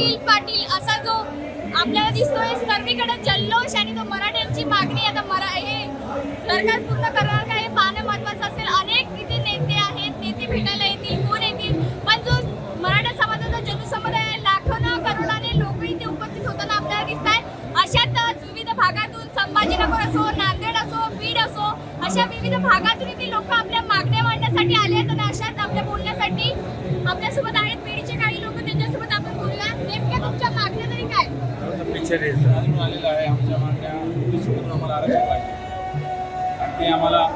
पाटील पाटील असा जो आपल्याला दिसतोय सर्वीकडे जल्लोष आणि तो मराठ्यांची मागणी आता मरा हे सरकार पूर्ण करणार का हे पाहणं महत्वाचं असेल. अनेक तिथे नेते आहेत नेते भेटायला येतील कोण येतील? पण जो मराठा समाजाचा जनसमुदाय आहे, लाखोनं करोडाने लोक इथे उपस्थित होताना आपल्याला दिसत आहे अशातच विविध भागातून संभाजीनगर असो नांदेड असो बीड असो अशा विविध भागातून इथे लोक आपल्या मागण्या मांडण्यासाठी आले आहेत आणि अशाच आपल्या बोलण्यासाठी आपल्यासोबत आहेत. आढळून आलेलं आहे आमच्या मागण्या सोडून आम्हाला आरक्षण पाहिजे. आणि ते आम्हाला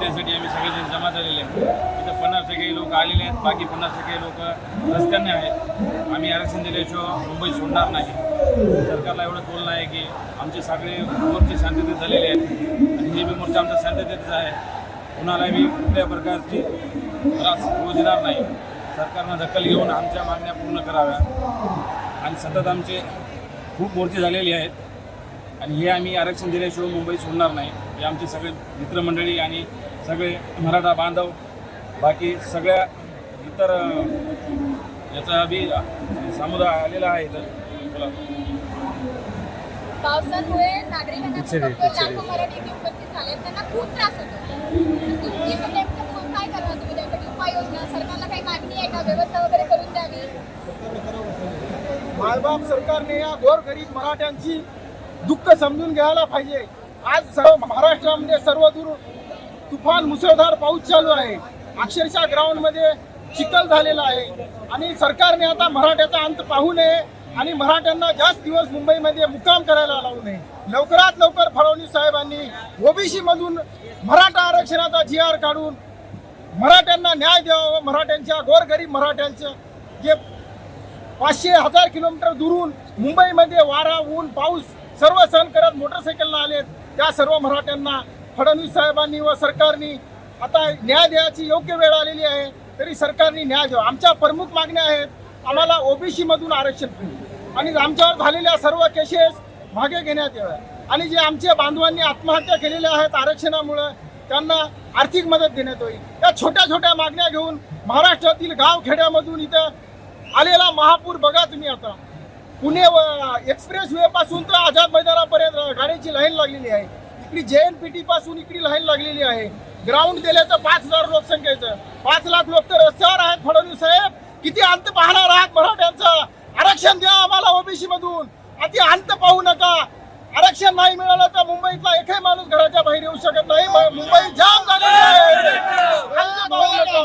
त्यासाठी आम्ही सगळेजण जमा झालेले आहेत. इथं पन्नास टक्के लोक आलेले आहेत बाकी पन्नास टक्के लोक रस्त्याने आहेत. आम्ही आरक्षण दिल्याशिवाय मुंबई सोडणार नाही. सरकारला एवढं बोलणं आहे की आमचे सगळे मोर्चे शांततेत झालेले आहेत. आणि हे बी मोर्चा आमचा शांततेचा आहे. कुणालाही कुठल्या प्रकारची त्रास होऊ देणार नाही. सरकारनं दखल घेऊन आमच्या मागण्या पूर्ण कराव्या. आणि सतत आमचे खूप मोर्चे झालेले आहेत. आणि हे आम्ही आरक्षण दिल्याशिवाय मुंबई सोडणार नाही. हे आमचे सगळे मित्रमंडळी आणि सगळे मराठा बांधव बाकी सगळ्या इतर याचा बी समुदाय आलेला आहे इथं. बोला पावसामुळे नागरिकांना खूप लाखो मराठी इथे उपस्थित झाले आहेत. त्यांना खूप त्रास होतो. तुम्ही पण नेमकं मग काय करणार तुम्ही त्यासाठी उपाययोजना सरकारला काही मागणी आहे का? व्यवस्था वगैरे करून द्यावी मायबाप सरकारने या गोरगरीब मराठ्यांची दुःख समजून घ्यायला पाहिजे. आज सर्व महाराष्ट्रामध्ये सर्वदूर तुफान मुसळधार पाऊस चालू आहे. अक्षरशः ग्राउंडमध्ये चिखल झालेला आहे. आणि सरकारने आता मराठ्याचा अंत पाहू नये आणि मराठ्यांना जास्त दिवस मुंबईमध्ये मुक्काम करायला लावू नये. लवकरात लवकर फडणवीस साहेबांनी ओबीसी मधून मराठा आरक्षणाचा जी आर काढून मराठ्यांना न्याय द्यावा व मराठ्यांच्या गोरगरीब मराठ्यांचं जे पाचशे हजार किलोमीटर दुरून मुंबईमध्ये वारा ऊन पाऊस सर्व सहन करत मोटरसायकलनं आलेत. त्या सर्व मराठ्यांना फडणवीस साहेबांनी व सरकारनी आता न्याय द्यायची योग्य वेळ आलेली आहे तरी सरकारने न्याय द्यावा. आमच्या प्रमुख मागण्या आहेत आम्हाला ओबीसी मधून आरक्षण मिळेल. आणि आमच्यावर झालेल्या सर्व केसेस मागे घेण्यात याव्या आणि जे आमच्या बांधवांनी आत्महत्या केलेल्या आहेत आरक्षणामुळं त्यांना आर्थिक मदत देण्यात होईल. या छोट्या छोट्या मागण्या घेऊन महाराष्ट्रातील गाव खेड्यामधून इथं आलेला महापूर बघा तुम्ही आता. पुणे एक्सप्रेस वे पासून तर आझाद मैदानापर्यंत गाड्यांची लाईन लागलेली आहे. इकडे जे एन पी टी पासून इकडे लाईन लागलेली आहे. ग्राउंड दिले तर पाच हजार लोकसंख्येचं पाच लाख लोक तर रस्त्यावर आहेत फडणवीस साहेब. किती अंत पाहणार आहात मराठ्यांचा? आरक्षण द्या आम्हाला ओबीसी मधून. अति अंत पाहू नका. आरक्षण नाही मिळालं तर मुंबईतला एकही माणूस घराच्या बाहेर येऊ शकत नाही. मुंबई जाम झालेली आहे अंत पाहू नका.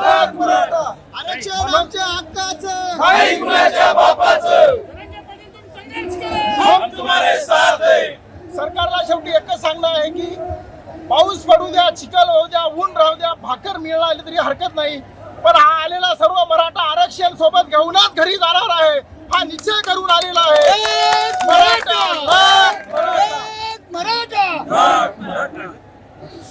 लाख मराठा. आरक्षण आमच्या हक्काचं. सरकारला शेवटी एकच सांगणं आहे की पाऊस पडू द्या चिखल होऊ द्या ऊन राहू द्या भाकर मिळाली तरी हरकत नाही. पण हा आलेला सर्व मराठा आरक्षण सोबत घेऊनच घरी जाणार आहे हा निश्चय करून आलेला आहे मराठा मराठा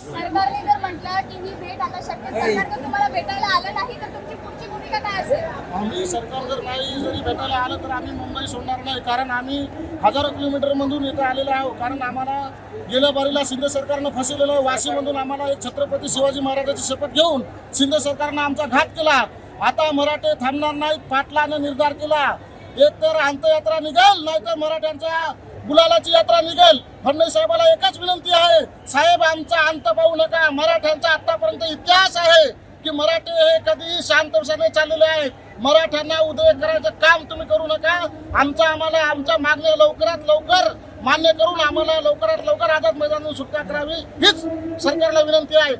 सरकारने जर म्हटलं की ही भेट आता शक्य सरकार जर तुम्हाला भेटायला आलं नाही तर तुमची पुढची भूमिका काय असेल? आम्ही सरकार जर नाही जरी भेटायला आलं तर आम्ही मुंबई सोडणार नाही कारण आम्ही हजारो किलोमीटर मधून इथं आलेलो आहोत. कारण आम्हाला गेल्या बारीला शिंदे सरकारनं फसवलेलं आहे. वाशीमधून आम्हाला एक छत्रपती शिवाजी महाराजाची शपथ घेऊन शिंदे सरकारनं आमचा घात केला. आता मराठे थांबणार नाहीत पाटलानं निर्धार केला. एक तर अंतयात्रा निघेल नाही तर मराठ्यांच्या गुलालाची यात्रा निघेल. फडणवीस साहेबाला एकच विनंती आहे साहेब आमचा अंत पाहू नका. मराठ्यांचा आतापर्यंत इतिहास आहे की मराठी हे कधीही शांतपणे चाललेले आहेत. मराठ्यांना उदय करायचं काम तुम्ही करू नका. आमचा आम्हाला आमच्या मागण्या लवकरात लवकर मान्य करून आम्हाला लवकरात लवकर आझाद मैदानातून सुटका करावी. हीच सरकारला विनंती आहे.